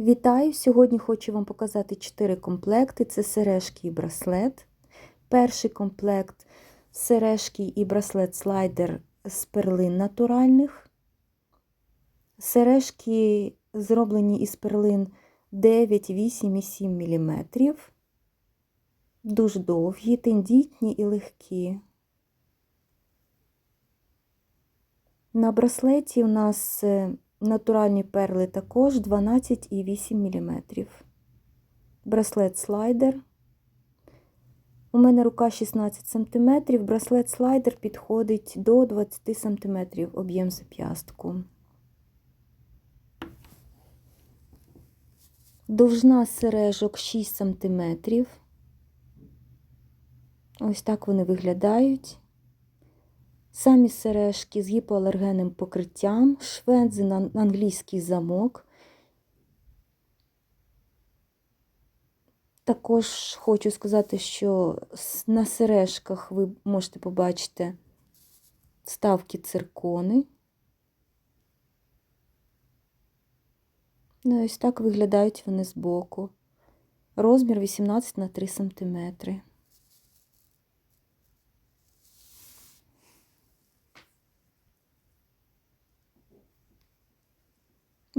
Вітаю! Сьогодні хочу вам показати 4 комплекти: це сережки і браслет. Перший комплект сережки і браслет слайдер з перлин натуральних. Сережки зроблені із перлин 9, 8 і 7 мм. Дуже довгі, тендітні і легкі. На браслеті у нас е, натуральні перли також 12,8 мм. Браслет слайдер. У мене рука 16 см, браслет слайдер підходить до 20 см об'єм зап'ястку. Довжина сережок 6 см. Ось так вони виглядають. Самі сережки з гіпоалергенним покриттям, шведзи на англійський замок. Також хочу сказати, що на сережках ви можете побачити ставки циркони. Ну, ось так виглядають вони збоку. Розмір 18 на 3 см.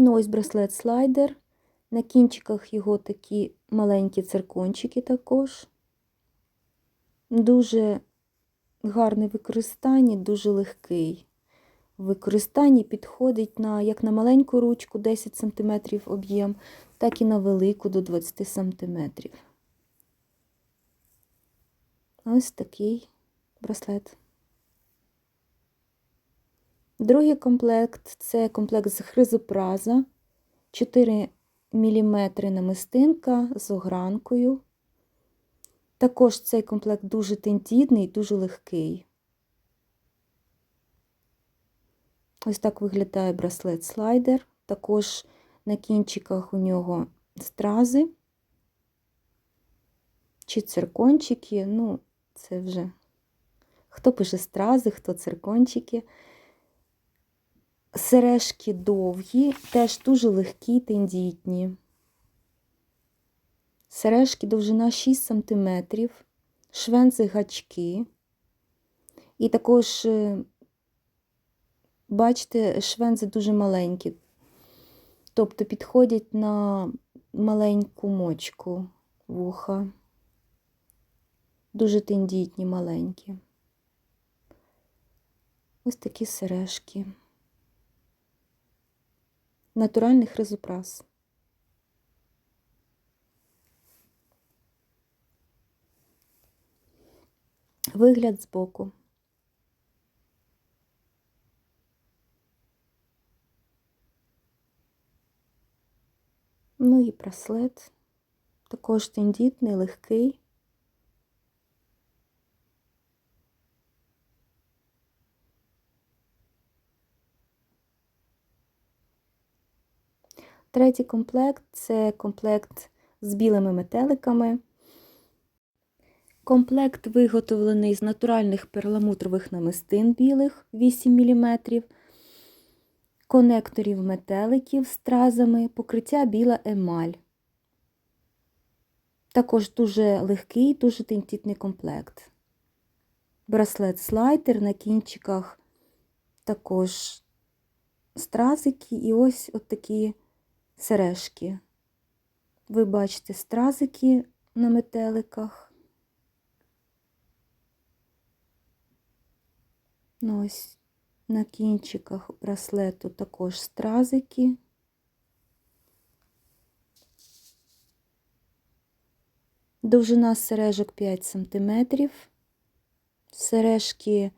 Ну, ось браслет слайдер. На кінчиках його такі маленькі циркончики також. Дуже гарне використання, дуже легкий. В використанні підходить на, як на маленьку ручку 10 см об'єм, так і на велику до 20 см. Ось такий браслет. Другий комплект це комплект з хризопраза, 4 мм намистинка з огранкою. Також цей комплект дуже тендітний, дуже легкий. Ось так виглядає браслет слайдер. Також на кінчиках у нього стрази чи циркончики. Ну, це вже хто пише стрази, хто циркончики. Сережки довгі, теж дуже легкі, тендітні. Сережки довжина 6 см, швенци гачки. І також, бачите, швензи дуже маленькі, тобто підходять на маленьку мочку вуха. Дуже тендітні, маленькі. Ось такі сережки натуральний хризопрас. Вигляд збоку. Ну і браслет. Також тендітний, легкий. Третій комплект це комплект з білими метеликами. Комплект виготовлений з натуральних перламутрових намистин білих 8 мм, конекторів метеликів з стразами, покриття біла емаль. Також дуже легкий, дуже тендітний комплект. Браслет слайдер на кінчиках також стразики і ось от такі сережки. Ви бачите стразики на метеликах. Ну, ось на кінчиках браслету також стразики. Довжина сережок 5 см. Сережки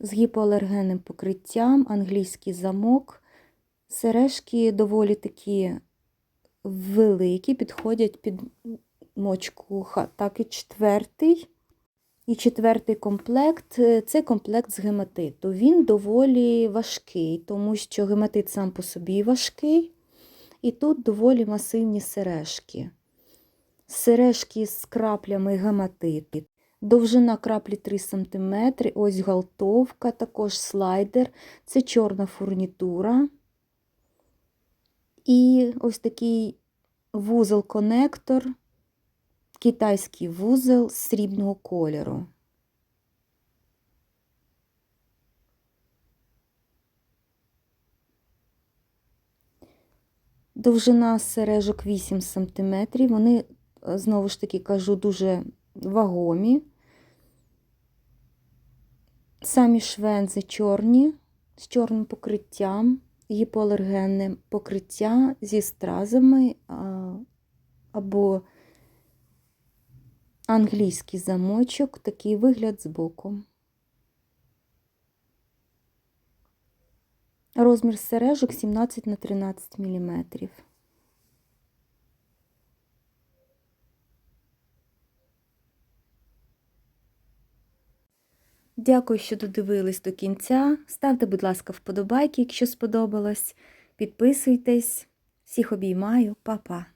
з гіпоалергенним покриттям, англійський замок. Сережки доволі такі великі, підходять під мочку. Так, і четвертий. І четвертий комплект це комплект з гематиту. Він доволі важкий, тому що гематит сам по собі важкий. І тут доволі масивні сережки. Сережки з краплями гематиту. Довжина краплі 3 см, ось галтовка, також слайдер, це чорна фурнітура. І ось такий вузол-конектор, китайський вузол срібного кольору. Довжина сережок 8 см. Вони, знову ж таки кажу, дуже вагомі. Самі швензи чорні, з чорним покриттям, гіпоалергенне покриття зі стразами або англійський замочок, такий вигляд збоку. Розмір сережок 17 на 13 мм. Дякую, що додивились до кінця. Ставте, будь ласка, вподобайки, якщо сподобалось. Підписуйтесь. Всіх обіймаю, Па-па!